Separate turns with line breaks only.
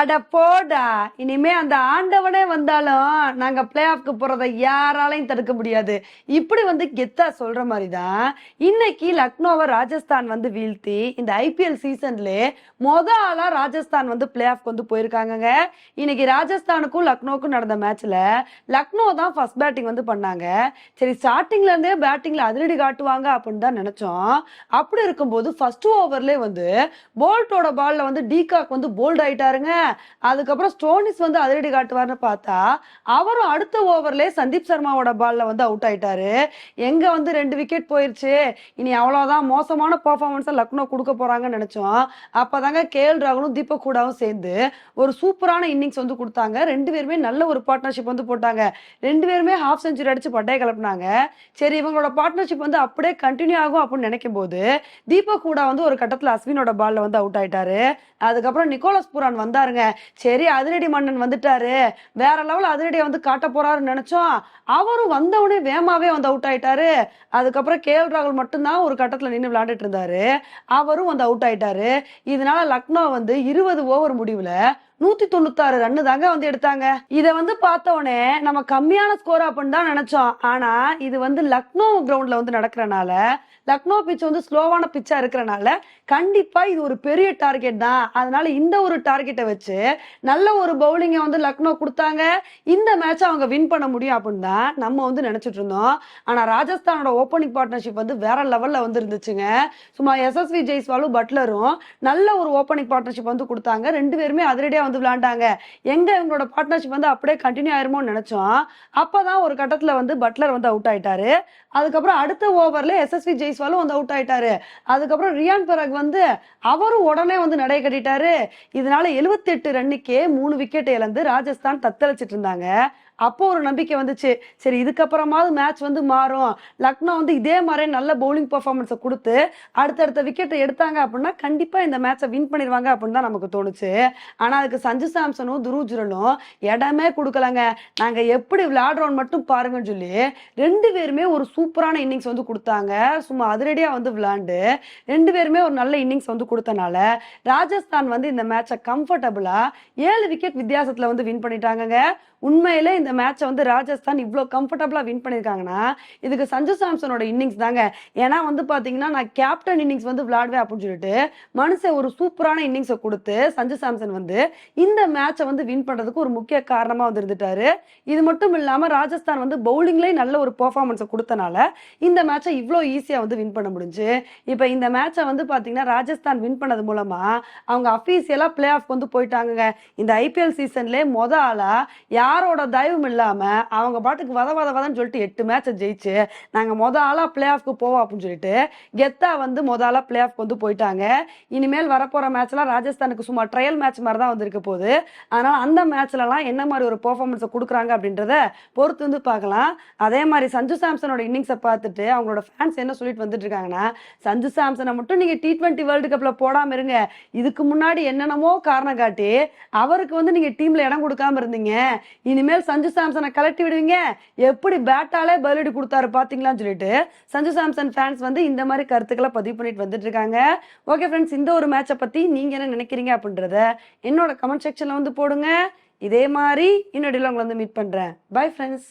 அட போடா. இனிமே அந்த ஆண்டவனே வந்தாலும் நாங்க பிளே ஆஃப்க்கு போறதை யாராலையும் தடுக்க முடியாது. இப்படி வந்து கெத்தா சொல்ற மாதிரி தான் இன்னைக்கு லக்னோவை ராஜஸ்தான் வந்து வீழ்த்தி இந்த ஐபிஎல் சீசன்ல மொத ஆளா ராஜஸ்தான் வந்து பிளே ஆஃப்க்கு வந்து போயிருக்காங்கங்க. இன்னைக்கு ராஜஸ்தானுக்கும் லக்னோவுக்கும் நடந்த மேட்ச்ல லக்னோ தான் ஃபர்ஸ்ட் பேட்டிங் வந்து பண்ணாங்க. சரி ஸ்டார்டிங்ல இருந்தே பேட்டிங்ல அதிரடி காட்டுவாங்க அப்படின்னு தான் நினைச்சோம். அப்படி இருக்கும்போது ஃபர்ஸ்ட் ஓவர்லேயே வந்து போல்ட்டோட பால்ல வந்து டீகாக் வந்து போல்ட் ஆயிட்டாருங்க. அதுக்கப்புறம் ஸ்டோனிஸ் வந்து அதிரடி காட்டுவார்னு பார்த்தா அவரும் அடுத்த ஓவர்லேயே சந்தீப் சர்மாவோட பால்ல வந்து அவுட் ஆயிட்டாரு. எங்க வந்து ரெண்டு விக்கெட் போயிருச்சு? இனி அவ்வளவுதான் மோசமான பர்ஃபார்மன்ஸை லக்னோ கொடுக்க போறாங்கன்னு நினைச்சோம். அப்பதாங்க கே எல் ராகுலும் தீபக் கூடாவும் சேர்ந்து ஒரு சூப்பரான இன்னிங்ஸ் வந்து கொடுத்தாங்க. ரெண்டு பேருமே நல்ல ஒரு பார்ட்னர்ஷிப் வந்து போட்டாங்க. ரெண்டு பேருமே ஹாஃப் செஞ்சுரி அடிச்சு பட்டைய கிளப்புனாங்க. சரி இவங்களோட பார்ட்னர்ஷிப் வந்து அப்படியே கண்டினியூ ஆகும் அப்படின்னு நினைக்கும் போது தீபக் கூடா வந்து ஒரு கட்டத்துல அஸ்வினோட பால்ல வந்து அவுட் ஆயிட்டாரு. அதுக்கப்புறம் நிக்கோலஸ் புரான் வந்தாருங்க. சரி அதிரடி மன்னன் வந்துட்டாரு. வேற லெவல் அதிரடியை வந்து காட்ட போறாருன்னு நினைச்சோம். அவரும் வந்தவுடனே வேமாவே வந்து அவுட் ஆயிட்டாரு. அதுக்கப்புறம் கே எல் ராகுல் மட்டும்தான் ஒரு கட்டத்தில் நின்று விளையாண்டுட்டு இருந்தாரு. அவரும் வந்து அவுட் ஆயிட்டாரு. இதனால லக்னோ வந்து இருபது ஓவர் முடிவில் நூத்தி தொண்ணூத்தாறு ரன்னு தாங்க வந்து எடுத்தாங்க. இதை வந்து பார்த்தோடனே நம்ம கம்மியான ஸ்கோர் அப்படின்னு தான் நினைச்சோம். ஆனா இது வந்து லக்னோ கிரவுண்ட்ல வந்து நடக்கிறனால லக்னோ பிச் வந்து ஸ்லோவான பிச்சா இருக்கிறனால கண்டிப்பா இது ஒரு பெரிய டார்கெட் தான். அதனால இந்த ஒரு டார்கெட்டை வச்சு நல்ல ஒரு பவுலிங்கை வந்து லக்னோ கொடுத்தாங்க. இந்த மேட்ச் அவங்க வின் பண்ண முடியும் அப்படின்னு தான் நம்ம வந்து நினைச்சிட்டு இருந்தோம். ஆனா ராஜஸ்தானோட ஓப்பனிங் பார்ட்னர்ஷிப் வந்து வேற லெவல்ல வந்து இருந்துச்சுங்க சும்மா எஸ்எஸ்வி ஜெய்ஸ்வாலும் பட்லரும் நல்ல ஒரு ஓப்பனிங் பார்ட்னர்ஷிப் வந்து கொடுத்தாங்க. ரெண்டு பேருமே அதிரடியா வந்து விளையாண்டாங்க. எங்க இவங்களோட பார்ட்னர்ஷிப் வந்து அப்படியே கண்டினியூ ஆயிருமோன்னு நினைச்சோம். அப்பதான் ஒரு கட்டத்துல வந்து பட்லர் வந்து அவுட் ஆயிட்டாரு. அதுக்கப்புறம் அடுத்த ஓவர்ல எஸ்எஸ்வி ஜெய்ஸ்வாலும் வந்து அவுட் ஆயிட்டாரு. அதுக்கப்புறம் ரியான் பராக் வந்து அவரும் உடனே வந்து நடை கட்டிட்டாரு. இதனால 78 எட்டு ரன்னுக்கே மூணு விக்கெட் இழந்து ராஜஸ்தான் தத்தளிச்சிட்டு இருந்தாங்க. அப்போ ஒரு நம்பிக்கை வந்துச்சு. சரி இதுக்கப்புறமாவது மேட்ச் வந்து மாறும். லக்னோ வந்து இதே மாதிரி நல்ல பவுலிங் பர்ஃபார்மன்ஸை கொடுத்து அடுத்தடுத்த விக்கெட்டை எடுத்தாங்க அப்படின்னா கண்டிப்பாக இந்த மேட்சை வின் பண்ணிடுவாங்க அப்படின்னு தான் நமக்கு தோணுச்சு. ஆனால் அதுக்கு சஞ்சு சாம்சனும் துருஜுரனும் இடமே கொடுக்கலங்க. நாங்கள் எப்படி விளையாடுறோம் மட்டும் பாருங்கன்னு சொல்லி ரெண்டு பேருமே ஒரு சூப்பரான இன்னிங்ஸ் வந்து கொடுத்தாங்க. சும்மா அதிரடியாக வந்து விளையாண்டு ரெண்டு பேருமே ஒரு நல்ல இன்னிங்ஸ் வந்து கொடுத்தனால ராஜஸ்தான் வந்து இந்த மேட்சை கம்ஃபர்டபுளாக ஏழு விக்கெட் வித்தியாசத்தில் வந்து வின் பண்ணிட்டாங்க உண்மையிலே இந்த மேட்சை வந்து ராஜஸ்தான் இவ்வளோ கம்ஃபர்டபுளாக வின் பண்ணியிருக்காங்கன்னா இதுக்கு சஞ்சு சாம்சனோட இன்னிங்ஸ் தாங்க. ஏன்னா வந்து பார்த்தீங்கன்னா நான் கேப்டன் இன்னிங்ஸ் வந்து விளையாடுவேன் அப்படின்னு சொல்லிட்டு மனுஷன் ஒரு சூப்பரான இன்னிங்ஸை கொடுத்து சஞ்சு சாம்சன் வந்து இந்த மேட்சை வந்து வின் பண்ணுறதுக்கு ஒரு முக்கிய காரணமாக வந்து இருந்துட்டாரு. இது மட்டும் இல்லாமல் ராஜஸ்தான் வந்து பவுலிங்லேயும் நல்ல ஒரு பர்ஃபார்மன்ஸை கொடுத்தனால இந்த மேட்சை இவ்வளோ ஈஸியாக வந்து வின் பண்ண முடிஞ்சு இப்போ இந்த மேட்சை வந்து பார்த்தீங்கன்னா ராஜஸ்தான் வின் பண்ணது மூலமாக அவங்க அஃபீஷியலாக பிளே ஆஃப் வந்து போயிட்டாங்கங்க. இந்த ஐபிஎல் சீசன்லேயே மொத ஆளாக யாரோட தயவும் இல்லாமல் அவங்க பாட்டுக்கு வத வத வதன்னு சொல்லிட்டு எட்டு மேட்சை ஜெயிச்சு நாங்க மொத ஆளாக பிளே ஆஃப்க்கு போவோம் அப்படின்னு சொல்லிட்டு கெத்தா வந்து மொத ஆளாக பிளே ஆஃப்க்கு வந்து போயிட்டாங்க. இனிமேல் வரப்போற மேட்ச்லாம் ராஜஸ்தானுக்கு சும்மா ட்ரையல் மேட்ச் மாதிரி தான் வந்திருக்க போகுது. அதனால் அந்த மேட்ச்லலாம் என்ன மாதிரி ஒரு பெர்ஃபார்மன்ஸை கொடுக்குறாங்க அப்படின்றத பொறுத்து வந்து பார்க்கலாம். அதே மாதிரி சஞ்சு சாம்சனோட இன்னிங்ஸை பார்த்துட்டு அவங்களோட ஃபேன்ஸ் என்ன சொல்லிட்டு வந்துட்டு இருக்காங்கன்னா சஞ்சு சாம்சனை மட்டும் நீங்க டி டுவெண்ட்டி வேர்ல்டு கப்ல போடாமல் இருங்க. இதுக்கு முன்னாடி என்னென்னமோ காரணம் காட்டி அவருக்கு வந்து நீங்க டீம்ல இடம் கொடுக்காம இருந்தீங்க. இனிமேல் சஞ்சு சஞ்சு சாம்சனை கலட்டி விடுவீங்க. எப்படி பேட்டாலே பதிலடி கொடுத்தாரு பார்த்தீங்களான்னு சொல்லிட்டு சஞ்சு சாம்சன் ஃபேன்ஸ் வந்து இந்த மாதிரி கருத்துக்களை பதிவு பண்ணிட்டு வந்துட்டு இருக்காங்க. ஓகே ஃப்ரெண்ட்ஸ் இந்த ஒரு மேட்சை பற்றி நீங்கள் என்ன நினைக்கிறீங்க அப்படின்றத என்னோட கமெண்ட் செக்ஷனில் வந்து போடுங்க. இதே மாதிரி இன்னொடியில் உங்களை வந்து மீட் பண்ணுறேன் பை ஃப்ரெண்ட்ஸ்